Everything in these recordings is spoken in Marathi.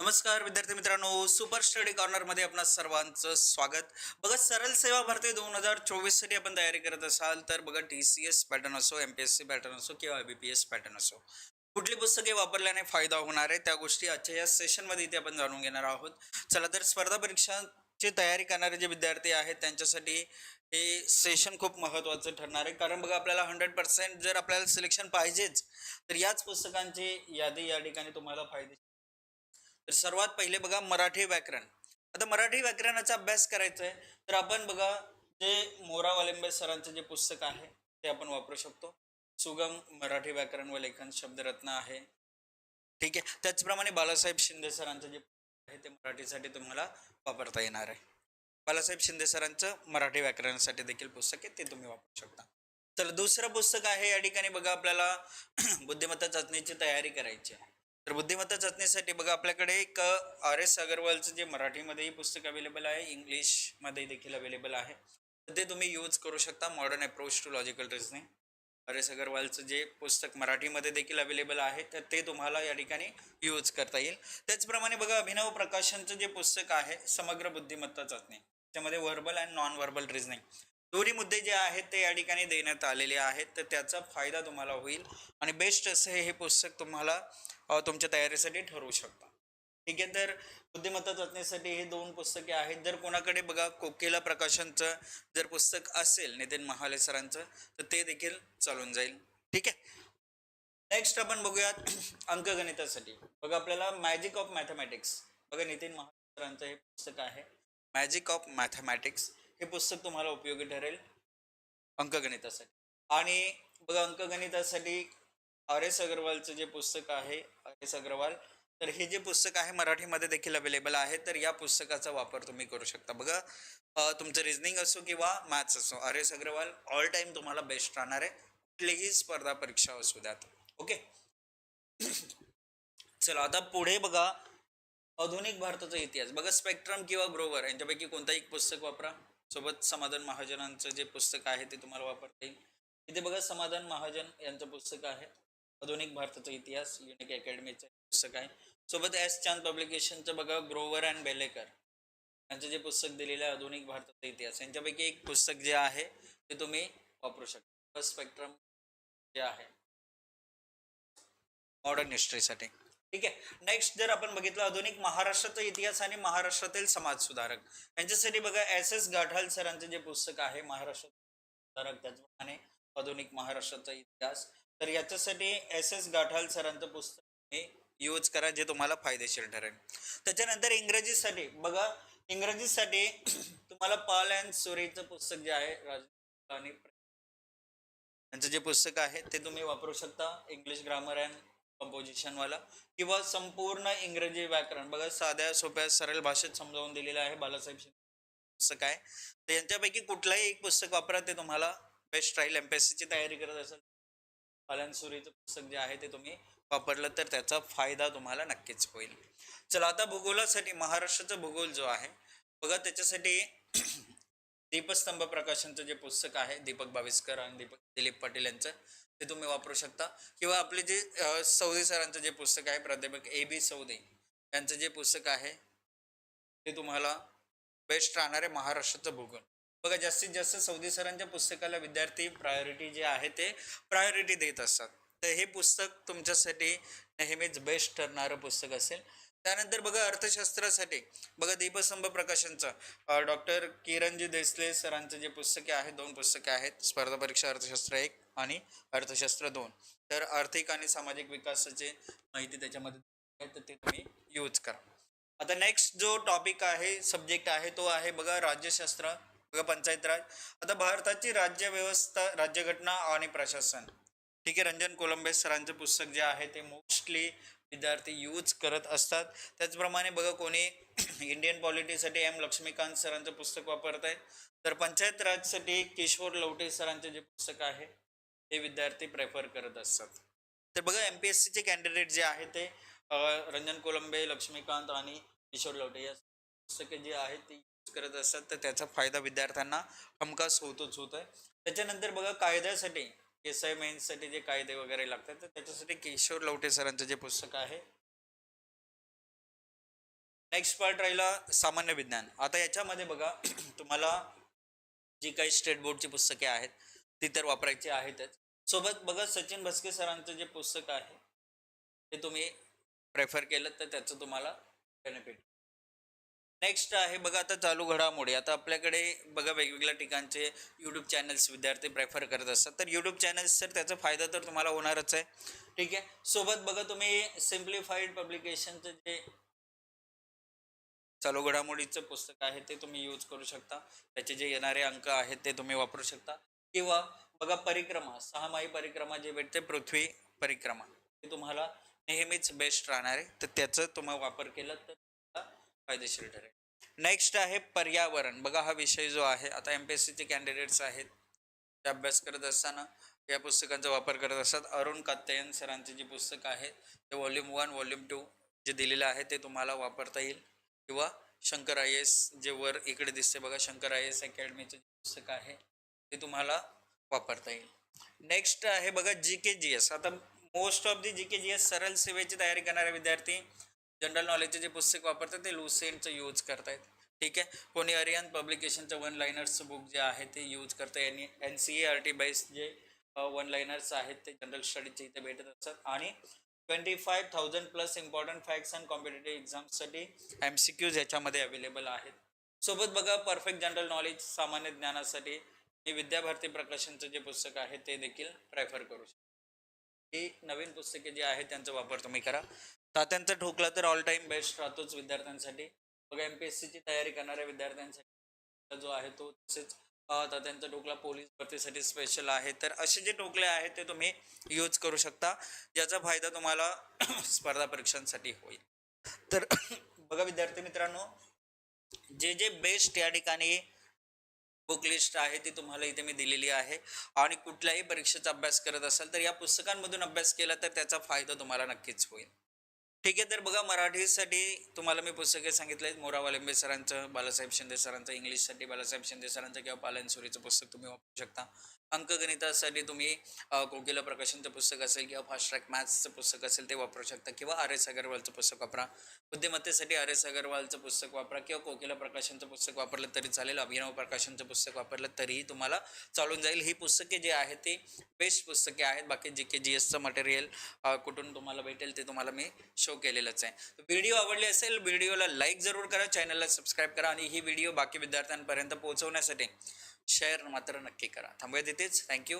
नमस्कार विद्यार्थी मित्रांनो. सुपर स्टडी कॉर्नरमध्ये आपणा सर्वांचं स्वागत. बघा सरळ सेवा भरती दोन हजार चोवीससाठी आपण तयारी करत असाल तर बघा टी सी एस पॅटर्न असो M P S C pattern असो किंवा बी पी एस पॅटर्न असो कुठली पुस्तके वापरल्याने फायदा होणार आहे त्या गोष्टी आजच्या या सेशनमध्ये इथे आपण जाणून घेणार आहोत. चला तर स्पर्धा परीक्षांची तयारी करणारे जे विद्यार्थी आहेत त्यांच्यासाठी हे सेशन खूप महत्त्वाचं ठरणार आहे. कारण बघा आपल्याला हंड्रेड पर्सेंट जर आपल्याला सिलेक्शन पाहिजेच तर याच पुस्तकांची यादी या ठिकाणी तुम्हाला फायदे तर सर्वात पहिले बघा मराठी व्याकरण. आता मराठी व्याकरणाचा अभ्यास करायचा आहे तर आपण बघा जे मोरा वालिंबे सरांचं जे पुस्तक आहे ते आपण वापरू शकतो. सुगम मराठी व्याकरण व लेखन शब्दरत्न आहे. ठीक आहे? त्याचप्रमाणे बालासाहेब शिंदे सरांचं जे आहे ते मराठीसाठी तुम्हाला वापरता येणार आहे. बालासाहेब शिंदे सरांचं मराठी व्याकरणासाठी देखील पुस्तक आहे ते तुम्ही वापरू शकता. तर दुसरं पुस्तक आहे या ठिकाणी बघा आपल्याला बुद्धिमत्ता चाचणीची तयारी करायची आहे. तर बुद्धिमत्ता चाचणीसाठी बघा आपल्याकडे एक आर एस अगरवालचं जे मराठीमध्येही पुस्तक अवेलेबल आहे इंग्लिशमध्ये देखील अवेलेबल आहे. तर ते तुम्ही यूज करू शकता modern approach to logical reasoning R S अगरवालचं जे पुस्तक मराठीमध्ये देखील अवेलेबल आहे तर ते तुम्हाला या ठिकाणी यूज करता येईल. त्याचप्रमाणे बघा अभिनव प्रकाशनचं जे पुस्तक आहे समग्र बुद्धिमत्ता चाचणी त्यामध्ये verbal and non verbal reasoning दोन्ही मुद्दे जे आहेत ते या ठिकाणी देण्यात आलेले आहेत तर त्याचा फायदा तुम्हाला होईल. आणि बेस्ट असं हे पुस्तक तुम्हाला तुमच्या तयारीसाठी ठरवू शकता. ठीक आहे तर बुद्धिमत्ता चाचणीसाठी हे दोन पुस्तके आहेत. जर कोणाकडे बघा कोकिला प्रकाशनचं जर पुस्तक असेल नितीन महाले सरांचं तर ते देखील चालून जाईल. ठीक आहे? नेक्स्ट आपण बघूयात अंकगणितासाठी. बघा आपल्याला मॅजिक ऑफ मॅथमॅटिक्स बघा नितीन महाले सरांचं हे पुस्तक आहे. मॅजिक ऑफ मॅथमॅटिक्स हे पुस्तक तुम्हाला उपयोगी ठरेल अंकगणितासाठी. आणि बघा अंकगणितासाठी आर एस अग्रवालचं जे पुस्तक आहे आर एस अग्रवाल तर हे जे पुस्तक आहे मराठीमध्ये देखील अवेलेबल आहे तर या पुस्तकाचा वापर तुम्ही करू शकता. बघा तुमचं रिझनिंग असो किंवा मॅथ्स असो R S Agarwal all time तुम्हाला बेस्ट राहणार आहे. कुठलीही स्पर्धा परीक्षा असू द्यात. ओके चला आता पुढे बघा आधुनिक भारताचा इतिहास. बघा स्पेक्ट्रम किंवा ग्रोवर यांच्यापैकी कोणताही एक पुस्तक वापरा? सोबत समाधान महाजनांचं जे पुस्तक आहे ते तुम्हाला वापरता येईल. इथे बघा समाधान महाजन यांचं पुस्तक आहे. आधुनिक भारताचा इतिहास युनिक अकॅडमीचं पुस्तक आहे. सोबत एस चांद पब्लिकेशनचं बघा ग्रोवर अँड बेलेकर यांचं जे पुस्तक दिलेलं आहे आधुनिक भारताचा इतिहास. यांच्यापैकी एक पुस्तक जे आहे ते तुम्ही वापरू शकता. स्पेक्ट्रम जे आहे. मॉडर्न हिस्ट्रीसाठी ठीक आहे. नेक्स्ट जर आपण बघितलं आधुनिक महाराष्ट्राचा इतिहास आणि महाराष्ट्रातील समाज सुधारक यांच्यासाठी बघा एस एस गाठाल सरांचं जे पुस्तक आहे महाराष्ट्र सुधारक त्याचप्रमाणे आधुनिक महाराष्ट्राचा इतिहास. तर याच्यासाठी एस एस गाठाल सरांचं पुस्तक हे यूज करा जे तुम्हाला फायदेशीर ठरेल. त्याच्यानंतर इंग्रजीसाठी बघा इंग्रजीसाठी तुम्हाला पाल अँड सुरेचं पुस्तक जे आहे राज आणि यांचं जे पुस्तक आहे ते तुम्ही वापरू शकता इंग्लिश ग्रामर अँड कंपोजिशनवाला किंवा संपूर्ण इंग्रजी व्याकरण. बघा साध्या सोप्या सरळ भाषेत समजावून दिलेलं आहे बालासाहेब पुस्तक आहे. तर यांच्यापैकी कुठलाही एक पुस्तक वापरा ते तुम्हाला बेस्ट राहील एम पी एस सीची तयारी करत असेल फलनसुरीचं पुस्तक जे आहे ते तुम्ही वापरलं तर त्याचा फायदा तुम्हाला नक्कीच होईल. चला आता भूगोलासाठी महाराष्ट्राचा भूगोल जो आहे बघा त्याच्यासाठी दीपस्तंभ प्रकाशनचं जे पुस्तक आहे दीपक बाविस्कर आणि दीपक दिलीप पाटील यांचं ते तुम्ही वापरू शकता. किंवा आपले जे सौदी सौदे सरांचं जे पुस्तक आहे प्राध्यापक ए बी सौदे यांचं जे पुस्तक आहे ते तुम्हाला बेस्ट राहणार आहे महाराष्ट्राचं भूगोल. बघा जास्तीत जास्त सौदी सरांच्या पुस्तकाला विद्यार्थी प्रायोरिटी जे आहे ते प्रायोरिटी देत असतात. तर हे पुस्तक तुमच्यासाठी नेहमीच बेस्ट ठरणारं पुस्तक असेल. त्यानंतर बघा अर्थशास्त्रासाठी. बघा दीपस्तंभ प्रकाशनचं. डॉक्टर किरणजी देसले सरांचं जे पुस्तके आहेत दोन पुस्तके आहेत. स्पर्धा परीक्षा अर्थशास्त्र एक आणि अर्थशास्त्र दोन. तर आर्थिक आणि सामाजिक विकासाची माहिती त्याच्यामध्ये तर ते तुम्ही यूज करा. आता नेक्स्ट जो टॉपिक आहे सब्जेक्ट आहे तो आहे बघा राज्यशास्त्र. पंचायत राज. आता भारताची राज्य व्यवस्था राज्यघटना आणि प्रशासन. ठीक आहे रंजन कोलंबे सरांचं पुस्तक जे आहे ते मोस्टली विद्यार्थी यूज करत असतात. त्याचप्रमाणे बघा कोणी इंडियन पॉलिटीसाठी एम लक्ष्मीकांत सरांचं पुस्तक वापरत आहे तर पंचायत राजसाठी किशोर लवटे सरांचे जे पुस्तक आहे ते विद्यार्थी प्रेफर करत असतात. तर बघा एम पी एस सीचे कॅन्डिडेट जे आहे ते रंजन कोलंबे लक्ष्मीकांत आणि किशोर लवटे या पुस्तके जे आहेत ते करत असतात तर त्याचा फायदा विद्यार्थ्यांना हमखास होतोच होत आहे त्याच्यानंतर बघा कायद्यासाठी एस आय मेन्ससाठी जे कायदे वगैरे लागतात तर त्याच्यासाठी किशोर लवटे सरांचं जे पुस्तक आहे. नेक्स्ट पार्ट राहिला सामान्य विज्ञान. आता याच्यामध्ये बघा तुम्हाला जी काही स्टेट बोर्डची पुस्तके आहेत ती तर वापरायची आहेतच. सोबत बघा सचिन भस्के सरांचं जे पुस्तक आहे ते तुम्ही प्रेफर केलं तर त्याचं तुम्हाला बेनिफिट नेक्स्ट आहे बघा आता चालू घडामोडी. आता आपल्याकडे बघा वेगवेगळ्या ठिकाणचे यूट्यूब चॅनल्स विद्यार्थी प्रेफर करत असतात. तर यूट्यूब चॅनल्स तर त्याचा फायदा तर तुम्हाला होणारच आहे. ठीक आहे? सोबत बघा तुम्ही सिम्प्लिफाईड पब्लिकेशनचं जे चालू घडामोडीचं पुस्तक आहे ते तुम्ही यूज करू शकता. त्याचे जे येणारे अंक आहेत ते तुम्ही वापरू शकता. किंवा बघा परिक्रमा सहामाही परिक्रमा जे भेटते पृथ्वी परिक्रमा ते तुम्हाला नेहमीच बेस्ट राहणार आहे. तर त्याचं तुम्ही वापर केला तर फायदेशीर ठरेल नेक्स्ट आहे पर्यावरण. बघा हा विषय जो आहे आता एम पी एस सीचे कॅन्डिडेट्स आहेत ते अभ्यास करत असताना या पुस्तकांचा वापर करत असतात. अरुण कात्यायन सरांचे जे पुस्तक आहे ते व्हॉल्यूम वन व्हॉल्यूम टू जे दिलेलं आहे ते तुम्हाला वापरता येईल. किंवा शंकर आय एस जे वर इकडे दिसते बघा शंकर आय एस अकॅडमीचं जे पुस्तक आहे ते तुम्हाला वापरता येईल. नेक्स्ट आहे बघा जी के जी एस आता most of the G K G S सरळ सेवेची तयारी करणारे विद्यार्थी जनरल नॉलेजचे जे पुस्तक वापरतात ते लुसेंटचं यूज करतायत. ठीक आहे? कोणी अरियन पब्लिकेशनचं वन लायनर्सचं बुक जे आहे ते यूज करतं यांनी N C E R T बाईस जे वन लायनर्स आहेत ते जनरल स्टडीचे इथे भेटत असतात. आणि twenty five thousand plus important facts and competitive एक्झाम्ससाठी M C Qs याच्यामध्ये अवेलेबल आहेत. सोबत बघा परफेक्ट जनरल नॉलेज सामान्य ज्ञानासाठी मी विद्याभारती प्रकाशनचं जे पुस्तक आहे ते देखील प्रेफर करू शकतो. ही नवीन पुस्तके जी आहेत त्यांचा वापर तुम्ही करा. तात्यांचा ठोकला तर ऑल टाईम बेस्ट राहतोच विद्यार्थ्यांसाठी. बघा एम पी एस सीची तयारी करणाऱ्या विद्यार्थ्यांसाठी जो आहे तो तसेच तात्यांचा ठोकला पोलीस भरतीसाठी स्पेशल आहे. तर असे जे ठोकले आहेत ते तुम्ही यूज करू शकता. ज्याचा फायदा तुम्हाला स्पर्धा परीक्षांसाठी होईल. तर बघा विद्यार्थी मित्रांनो जे जे बेस्ट या ठिकाणी बुक लिस्ट आहे ती तुम्हाला इथे मी दिलेली आहे. आणि कुठल्याही परीक्षेचा अभ्यास करत असाल तर या पुस्तकांमधून अभ्यास केला तर त्याचा फायदा तुम्हाला नक्कीच होईल. ठीक आहे तर बघा मराठीसाठी तुम्हाला मी पुस्तके सांगितले आहेत मोरावालेंबे सरांचं बालासाहेब शिंदे सरांचं इंग्लिशसाठी बालासाहेब शिंदे सरांचं किंवा पालनसुरीचं पुस्तक तुम्ही वापरू शकता. अंकगणितासाठी तुम्ही कोकिला प्रकाशनचं पुस्तक असेल किंवा फास्ट ट्रॅक मॅथ्सचं पुस्तक असेल ते वापरू शकता. किंवा आर एस अगरवालचं पुस्तक वापरा. बुद्धिमत्तेसाठी आर एस अगरवालचं पुस्तक वापरा किंवा कोकिला प्रकाशनचं पुस्तक वापरलं तरी चालेल अभिनव प्रकाशनचं पुस्तक वापरलं तरीही तुम्हाला चालून जाईल. ही पुस्तके जे आहेत ती बेस्ट पुस्तके आहेत. बाकी जी के जी एसचं मटेरियल कुठून तुम्हाला भेटेल ते तुम्हाला मी शो केलेलंच आहे. व्हिडिओ आवडले असेल व्हिडिओला लाईक जरूर करा चॅनलला सबस्क्राईब करा आणि ही व्हिडिओ बाकी विद्यार्थ्यांपर्यंत पोहोचवण्यासाठी शेअर मात्र नक्की करा. थांबूया तिथेच. थँक्यू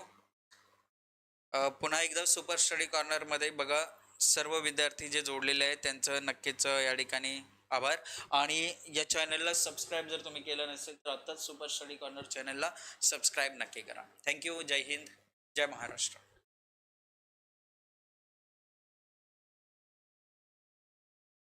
पुन्हा एकदा सुपर स्टडी कॉर्नरमध्ये बघा सर्व विद्यार्थी जे जोडलेले आहेत त्यांचं नक्कीच या ठिकाणी आभार. आणि या चॅनलला सबस्क्राईब जर तुम्ही केलं नसेल तर आत्ताच सुपर स्टडी कॉर्नर चॅनलला सबस्क्राईब नक्की करा. थँक्यू जय हिंद. जय महाराष्ट्र.